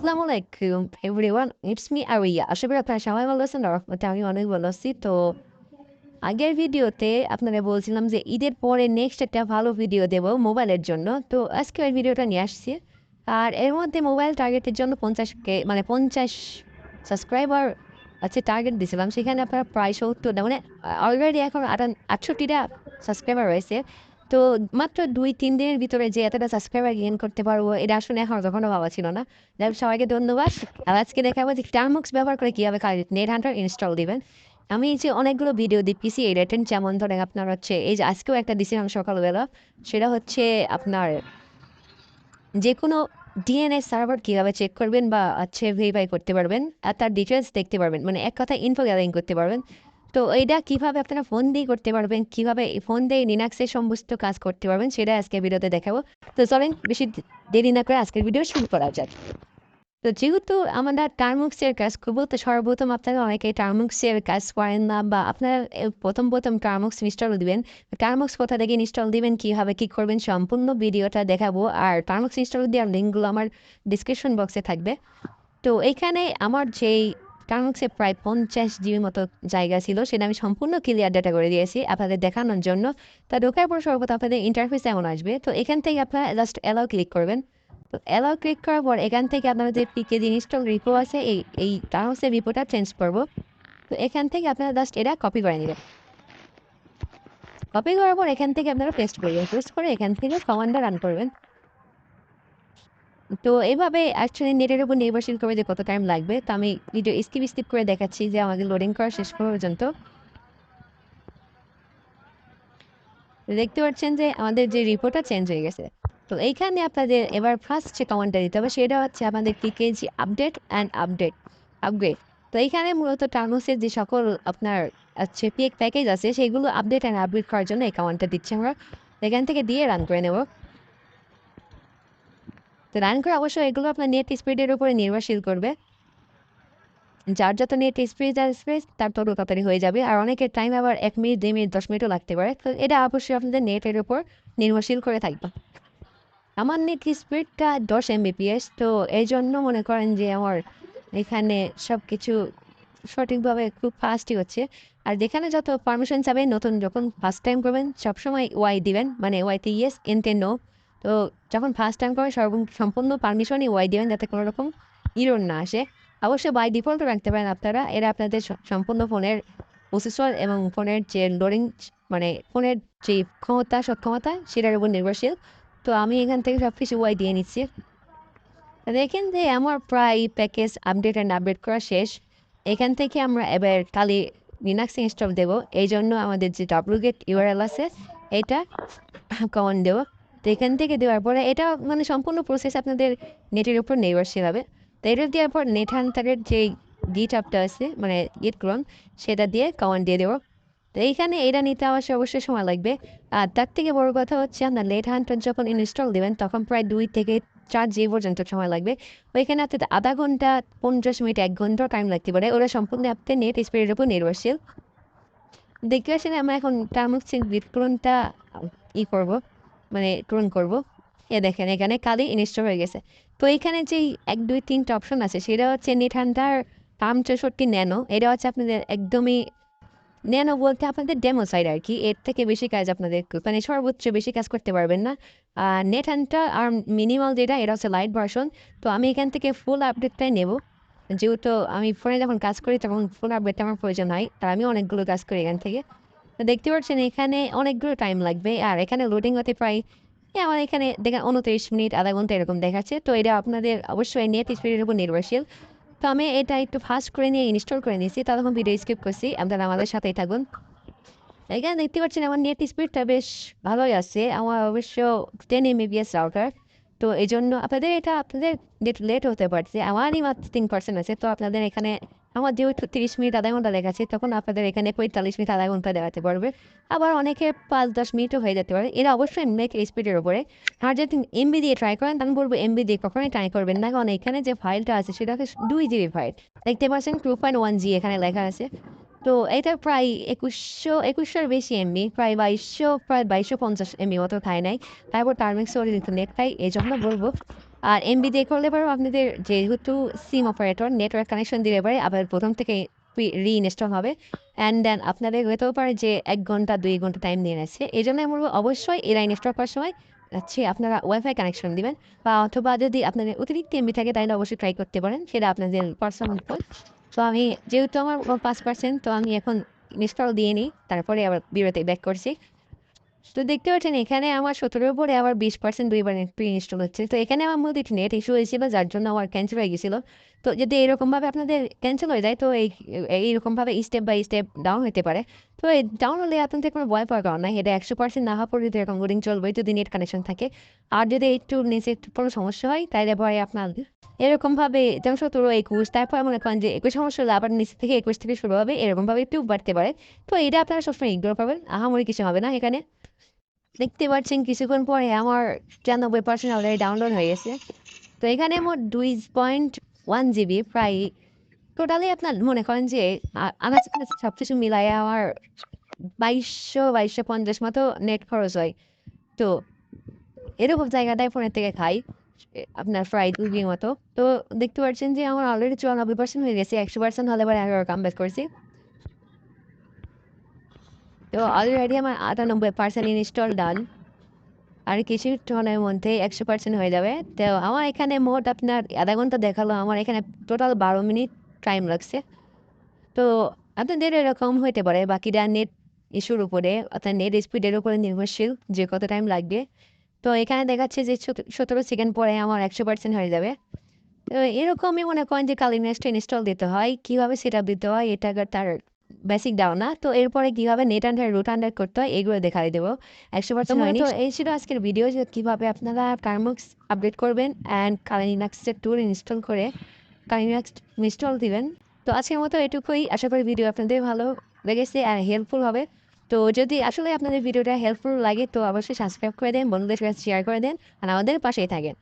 আসসালামু আলাইকুম everyone it's me area আশা করি আপনারা সবাই ভালো আছেন রহমতে আমি অনেক ভালো আছি তো আগের ভিডিওতে আপনারা বলছিলাম যে ঈদের পরে নেক্সট একটা ভালো ভিডিও দেব মোবাইলের জন্য। তো আজকে ওই ভিডিওটা নিয়ে আসছি। আর এর মধ্যে মোবাইল টার্গেটের জন্য পঞ্চাশকে মানে পঞ্চাশ সাবস্ক্রাইবার আছে টার্গেট দিয়েছিলাম সেখানে আপনারা প্রায় সত্তরটা মানে অলরেডি এখন আটান, আটষট্টিটা সাবস্ক্রাইবার রয়েছে। তো মাত্র দুই, তিন দিনের ভিতরে যে এতটা সাবস্ক্রাইবার গেইন করতে পারব, এটা আসলে এখন কখনো ভাবা ছিল না। যাই সবাইকে ধন্যবাদ। আর আজকে দেখাবো যে টার্মক্স ব্যবহার করে কীভাবে নেট হান্টার ইনস্টল দিবেন। আমি যে অনেকগুলো ভিডিও দিচ্ছি এই রেটেন যেমন ধরেন আপনার হচ্ছে, এই যে আজকেও একটা দিছিলাম সকালবেলা, সেটা হচ্ছে আপনার যে কোনো ডিএনএ সার্ভার কীভাবে চেক করবেন বা হচ্ছে ভেরিফাই করতে পারবেন, আর তার ডিটেলস দেখতে পারবেন। মানে এক কথা ইনফো গ্যাদারিং করতে পারবেন। তো এইটা কীভাবে আপনারা ফোন দিয়ে করতে পারবেন, কীভাবে ফোন দিয়ে লিনাক্সের সমস্ত কাজ করতে পারবেন, সেটা আজকে ভিডিওতে দেখাবো। তো চলেন, বেশি দেরি না করে আজকের ভিডিও শুরু করা যাক। তো যেহেতু আমরা টার্মুক্সের কাজ করব তো সর্বপ্রথম আপনারা অনেকে টার্মুক্সের কাজ করেন না বা আপনারা প্রথম প্রথম টার্মুক্স ইনস্টল দিবেন, টার্মুক্স কোথা থেকে ইনস্টল দিবেন, কীভাবে কী করবেন, সম্পূর্ণ ভিডিওটা দেখাবো। আর টার্মুক্স ইনস্টল দেওয়ার লিঙ্কগুলো আমার ডিসক্রিপশন বক্সে থাকবে। তো এইখানে আমার যেই টার্মুক্সে প্রায় পঞ্চাশ জিবির মতো জায়গা ছিল, সেটা আমি সম্পূর্ণ ক্লিয়ার ডাটা করে দিয়েছি আপনাদের দেখানোর জন্য। তা ঢোকার পর সর্বপ্রথম আপনাদের ইন্টারফেস এমন আসবে। তো এখান থেকে আপনারা জাস্ট অ্যালাউ ক্লিক করবেন। তো অ্যালাউ ক্লিক করার পর এখান থেকে আপনারা যে পিকে যে ইনস্টল রিপো আছে, এই এই টার্মসের রিপোটা চেঞ্জ করব। তো এখান থেকে আপনারা জাস্ট এটা কপি করে নেবেন। কপি করার পর এখান থেকে আপনারা পেস্ট করবেন। পেস্ট করে এখান থেকে কমান্ডটা রান করবেন। তো এভাবে অ্যাকচুয়ালি নেটের উপর নির্ভরশীল করে যে কত টাইম লাগবে, তো আমি ভিডিও স্কিপ স্কিপ করে দেখাচ্ছি যে আমাকে লোডিং করা শেষ পর্যন্ত। দেখতে পাচ্ছেন যে আমাদের যে রিপোর্টটা চেঞ্জ হয়ে গেছে। তো এইখানে আপনাদের এবার ফার্স্ট যে কমান্ডটা দিতে হবে, সেটা হচ্ছে আমাদের PKG update and update upgrade তো এইখানে মূলত টার্মসের যে সকল আপনার হচ্ছে পিক প্যাকেজ আছে, সেগুলো আপডেট অ্যান্ড আপগ্রেড করার জন্য এই কমান্ডটা দিচ্ছি আমরা। এখান থেকে দিয়ে রান করে নেব। তো রান করে অবশ্যই এগুলো আপনার নেট স্পিডের উপরে নির্ভরশীল করবে। যার যত নেট স্পিড আসবে তার তত তাড়াতাড়ি হয়ে যাবে। আর অনেকের টাইম আবার এক মিনিট দুই মিনিট দশ মিনিটও লাগতে পারে। তো এটা অবশ্যই আপনাদের নেটের উপর নির্ভরশীল করে থাকবে। আমার নেট স্পিডটা দশ এমবিপিএস তো এই জন্য মনে করেন যে আমার এখানে সব কিছু সঠিকভাবে খুব ফাস্টই হচ্ছে। আর যেখানে যত পারমিশন চাবে নতুন যখন ফার্স্ট টাইম করবেন, সবসময় ওয়াই দিবেন। মানে ওয়াইতে ইয়েস এনতে নো তো যখন ফার্স্ট টাইম করবেন সর্ব সম্পূর্ণ পারমিশনই ওয়াই দিবেন যাতে কোনো রকম ইরোর না আসে, অবশ্যই বাই ডিফল্টও রাখতে পারেন আপনারা। এরা আপনাদের সম্পূর্ণ ফোনের প্রসেসর এবং ফোনের যে লোডিং মানে ফোনের যে ক্ষমতা, সক্ষমতা, সেটার উপর নির্ভরশীল। তো আমি এখান থেকে সব কিছু ওয়াই দিয়ে নিচ্ছি। দেখেন যে আমার প্রায় প্যাকেজ আপডেট অ্যান্ড আপডেট করা শেষ। এখান থেকে আমরা এবার কালি লিনাক্স ইনস্টল দেবো। এই জন্য আমাদের যে ডাব্লু গেট ইউআরএল আছে, এটা কমন দেবো। এখান থেকে দেওয়ার পরে এটা মানে সম্পূর্ণ প্রসেস আপনাদের নেটের উপর নির্ভরশীল হবে। তো এটা দেওয়ার পর নেট হান্টারের যে গিট আপটা আছে মানে গিট ক্রন সেটা দিয়ে কমান্ড দিয়ে দেবো। তো এইখানে এটা নিতে আসে অবশ্যই সময় লাগবে। আর তার থেকে বড় কথা হচ্ছে, আপনার লেট হান্টার যখন ইনস্টল দেবেন, তখন প্রায় দুই থেকে চার জি পর্যন্ত সময় লাগবে। ওইখানে আপনার আধা ঘণ্টা, পঞ্চাশ মিনিট, এক ঘণ্টা টাইম লাগতে পারে। ওরা সম্পূর্ণ আপনার নেট স্পিডের উপর নির্ভরশীল। দেখতে পাচ্ছেন, আমরা এখন টার্মক্সিন বিটক্রনটা ই করব। মানে ক্রন করব। এ দেখেন, এখানে কালি ইনস্টল হয়ে গেছে। তো এখানে যেই এক, দুই, তিনটা অপশন আছে, সেটা হচ্ছে নেট হান্টার পাম চৌষট্টি ন্যানো এটা হচ্ছে আপনাদের একদমই ন্যানো বলতে আপনাদের ডেমো সাইড আর কি এর থেকে বেশি কাজ আপনাদের মানে সর্বোচ্চ বেশি কাজ করতে পারবেন না। নেট হান্টার আর মিনিমাল যেটা, এটা হচ্ছে লাইট ভার্সন তো আমি এখান থেকে ফুল আপডেটটাই নেব। যেহেতু আমি ফোনে যখন কাজ করি, তখন ফুল আপডেটটা আমার প্রয়োজন হয়। আর আমি অনেকগুলো কাজ করি এখান থেকে। তো দেখতে পাচ্ছেন এখানে অনেকগুলো টাইম লাগবে। আর এখানে লোডিং হতে প্রায় আমার এখানে দেখেন উনত্রিশ মিনিট, আধা ঘণ্টা এরকম দেখাচ্ছে। তো এটা আপনাদের অবশ্যই নেট স্পিডের উপর নির্ভরশীল। তো আমি এটা একটু ফাস্ট করে নিয়ে ইনস্টল করে নিয়েছি তখন ভিডিও স্কিপ করছি। আপনারা আমাদের সাথেই থাকুন। এখানে দেখতে পাচ্ছেন আমার নেট স্পিডটা বেশ ভালোই আছে। আমার অবশ্য টেন এম এমবিএস রাউটার তো এই জন্য আপনাদের এটা, আপনাদের লেট হতে পারছে। আমারই মাত্র তিন পার্সেন্ট আছে। তো আপনাদের এখানে আমার যেহেতু তিরিশ মিনিট, আধা ঘণ্টা দেখাচ্ছে তখন আপনাদের এখানে পঁয়তাল্লিশ মিনিট, আধা ঘণ্টা দেখাতে পারবে। আবার অনেকে পাঁচ, দশ মিনিটও হয়ে যেতে পারে। এরা অবশ্যই নেট স্পিডের উপরে। আর যদি এমবি দিয়ে ট্রাই করেন, তাহলে বলব এমবি দিয়ে কখনোই ট্রাই করবেন না। কারণ এখানে যে ফাইলটা আছে, সেটা হচ্ছে দুই জিবি ফাইল দেখতে পাচ্ছেন টু পয়েন্ট ওয়ান জি এখানে লেখা আছে। তো এটা প্রায় একুশশো, একুশশোর বেশি এমবি প্রায় বাইশশো প্রায় বাইশশো পঞ্চাশ এমবি মতো খায় নাই। তারপর টার্মিক্স ওর নেট খাই এই জন্য বলব আর এমবি দিয়ে করলে পরেও আপনাদের যেহেতু সিম অপারেটর নেটওয়ার্ক কানেকশন দিলে পরে আবার প্রথম থেকে রিইনস্টল হবে। অ্যান্ড দেন আপনাদের হতেও পারে যে এক ঘণ্টা, দুই ঘণ্টা টাইম নিয়ে নিচ্ছে। এই জন্য আমি বলব অবশ্যই এরা ইনস্টল করার সময় হচ্ছে আপনারা ওয়াইফাই কানেকশন দিবেন বা অথবা যদি আপনাদের অতিরিক্ত এমবি থাকে তাহলে অবশ্যই ট্রাই করতে পারেন। সেটা আপনাদের পার্সোনাল উপর তো আমি, যেহেতু আমার পাঁচ পার্সেন্ট তো আমি এখন ইনস্টল দিয়ে নিই। তারপরে আবার বিরতি ব্যাক করছি। তো দেখতে পাচ্ছেন, এখানে আমার সতেরোর পরে আবার বিশ পার্সেন্ট দুইবার প্রি ইনস্টল হচ্ছে তো এখানে আমার একটু নেট ইস্যু হয়েছিল, যার জন্য আমার ক্যান্সেল হয়ে গেছিল। তো যদি এরকমভাবে আপনাদের ক্যান্সেল হয়ে যায়, তো এই এইরকমভাবে স্টেপ বাই স্টেপ ডাউন হতে পারে। তো এই ডাউন হলে আপনাদের কোনো ভয় পাওয়ার কারণ নাই। এটা একশো পার্সেন্ট না হওয়া পর্যন্ত এরকম লোডিং চলবে যদি নেট কানেকশন থাকে। আর যদি একটু নিচে কোনো সমস্যা হয় তাহলে ভয় আপনার। এরকমভাবে যেমন সতেরো একুশ তারপর মনে করেন যে একুশ সমস্যা হলে আবার নিচে থেকে একুশ থেকে শুরু হবে। এরকমভাবে একটু বাড়তে পারে। তো এটা আপনারা সবসময় ইগনোর পাবেন আহামরি কিছু হবে না এখানে। দেখতে পাচ্ছেন কিছুক্ষণ পরে আমার তিরানব্বই পার্সেন্ট অলরেডি ডাউনলোড হয়ে গেছে। তো এখানে মোট দুই পয়েন্ট ওয়ান জিবি প্রায় টোটালি আপনার মনে করেন যে, আ- আনাচে সব কিছু মিলাই আমার বাইশশো বাইশশো পঞ্চাশ মতো নেট খরচ হয়। তো এরকম জায়গাটায় ফোনের থেকে খাই আপনার দুই দিন মতো। তো দেখতে পাচ্ছেন যে, আমার অলরেডি চুরানব্বই পার্সেন্ট হয়ে গেছে, একশো পার্সেন্ট হলে পরে আবার কাম ব্যাক করছি। তো অলরেডি আমার আটানব্বই পার্সেন্ট ইনস্টল ডান আর কিছুক্ষণের মধ্যে একশো পার্সেন্ট হয়ে যাবে। তো আমার এখানে মোট আপনার আধা ঘণ্টা দেখাল, আমার এখানে টোটাল বারো মিনিট টাইম লাগছে। তো আপনাদের এরকম হইতে পারে বাকিটা নেট ইস্যুর উপরে অর্থাৎ নেট স্পিডের উপরে নির্ভরশীল যে কত টাইম লাগবে। তো এখানে দেখাচ্ছে যে সতেরো সেকেন্ড পরে আমার একশো পার্সেন্ট হয়ে যাবে। তো এরকমই মনে করেন যে কালি ইনস্টল দিতে হয়, কীভাবে সেট দিতে হয়, এটা তার বেসিক দাও না। তো এরপরে কীভাবে নেট আন্ডার রুট আন্ডার করতে হয় এগুলো দেখাই দেবো। একশো পার্সেন্ট হয়নি। তো এই ছিল আজকের ভিডিও যে কীভাবে আপনারা কার্মক্স আপডেট করবেন অ্যান্ড কালিনাক্সের টুল ইনস্টল করে কালিনাক্স ইনস্টল দিবেন। তো আজকের মতো এটুকুই। আশা করি ভিডিও আপনাদের ভালো লেগেছে আর হেল্পফুল হবে। তো যদি আসলে আপনাদের ভিডিওটা হেল্পফুল লাগে তো অবশ্যই সাবস্ক্রাইব করে দেন বন্ধুদের সাথে শেয়ার করে দেন আর আমাদের পাশেই থাকেন।